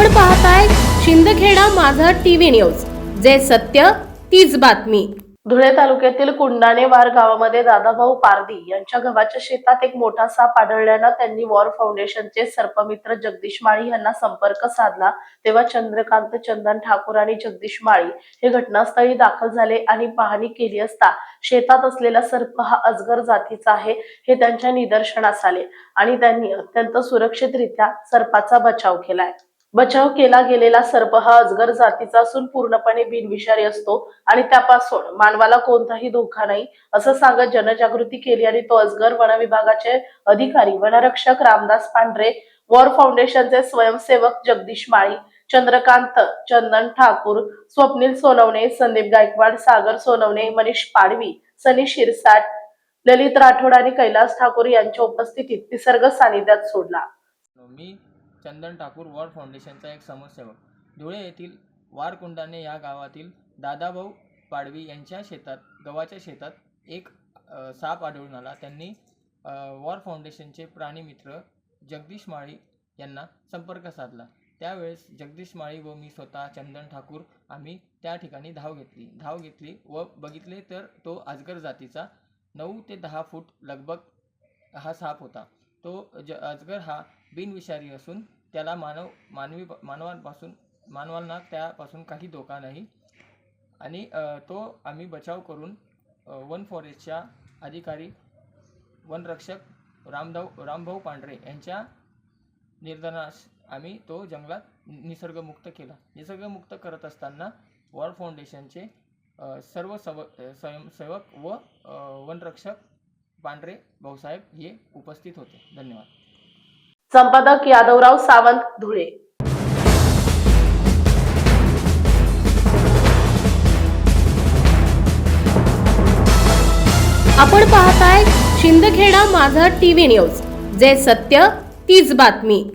आपण पाहताय शिंदखेडा माझा टीव्ही न्यूज. जे सत्य तीच बातमी. धुळे तालुक्यातील कुंडाणेवार गावामध्ये दादाभाऊ पारदी यांच्या गव्हाच्या शेतात एक मोठा साप आढळल्यानं त्यांनी वॉर फाउंडेशनचे सर्पमित्र जगदीश माळी यांना संपर्क साधला. तेव्हा चंद्रकांत चंदन ठाकूर आणि जगदीश माळी हे घटनास्थळी दाखल झाले आणि पाहणी केली असता शेतात असलेला सर्प हा अजगर जातीचा आहे हे त्यांच्या निदर्शनास आले आणि त्यांनी अत्यंत सुरक्षितरित्या सर्पाचा बचाव केलाय. बचाव केला गेलेला सर्प हा अजगर जातीचा असून पूर्णपणे बिनविषारी असतो आणि त्यापासून मानवाला कोणताही धोका नाही असं सांगत जनजागृती केली आणि तो अजगर वन विभागाचे अधिकारी वनरक्षक रामदास पांढरे वॉर फाउंडेशनचे स्वयंसेवक जगदीश माळी चंद्रकांत चंदन ठाकूर स्वप्नील सोनवणे संदीप गायकवाड सागर सोनवणे मनीष पाडवी सनी शिरसाट ललित राठोड आणि कैलास ठाकूर यांच्या उपस्थितीत निसर्ग सानिध्यात सोडला. मी चंदन ठाकूर वॉर फाउंडेशनचा एक समाजसेवक धुळे येथील वारकुंडाने या गावातील दादाभाऊ पाडवी यांच्या शेतात गव्हाच्या शेतात एक साप आढळून आला. त्यांनी वॉर फाउंडेशनचे प्राणीमित्र जगदीश माळी यांना संपर्क साधला. त्यावेळेस जगदीश माळी व मी स्वतः चंदन ठाकूर आम्ही त्या ठिकाणी धाव घेतली. धाव घेतली व बघितले तर तो अजगर जातीचा नऊ ते दहा फूट लगभग हा साप होता. तो ज अजगर हा बिनविषारी असून त्याला मानव मानवी मानवांपासून मानवांना त्यापासून काही धोका नाही. आणि तो आम्ही बचाव करून वन फॉरेस्टच्या अधिकारी वनरक्षक रामदाव रामभाऊ पांढरे यांच्या निर्धनास आम्ही तो जंगलात निसर्गमुक्त केला. निसर्गमुक्त करत असताना वॉर फाउंडेशनचे सर्व सव स्वयंसेवक व वनरक्षक पांढरे भाऊसाहेब हे उपस्थित होते. धन्यवाद. संपादक यादवराव सावंत धुळे. आपण पाहताय शिंदखेडा माझा टीव्ही न्यूज. जे सत्य तीच बातमी.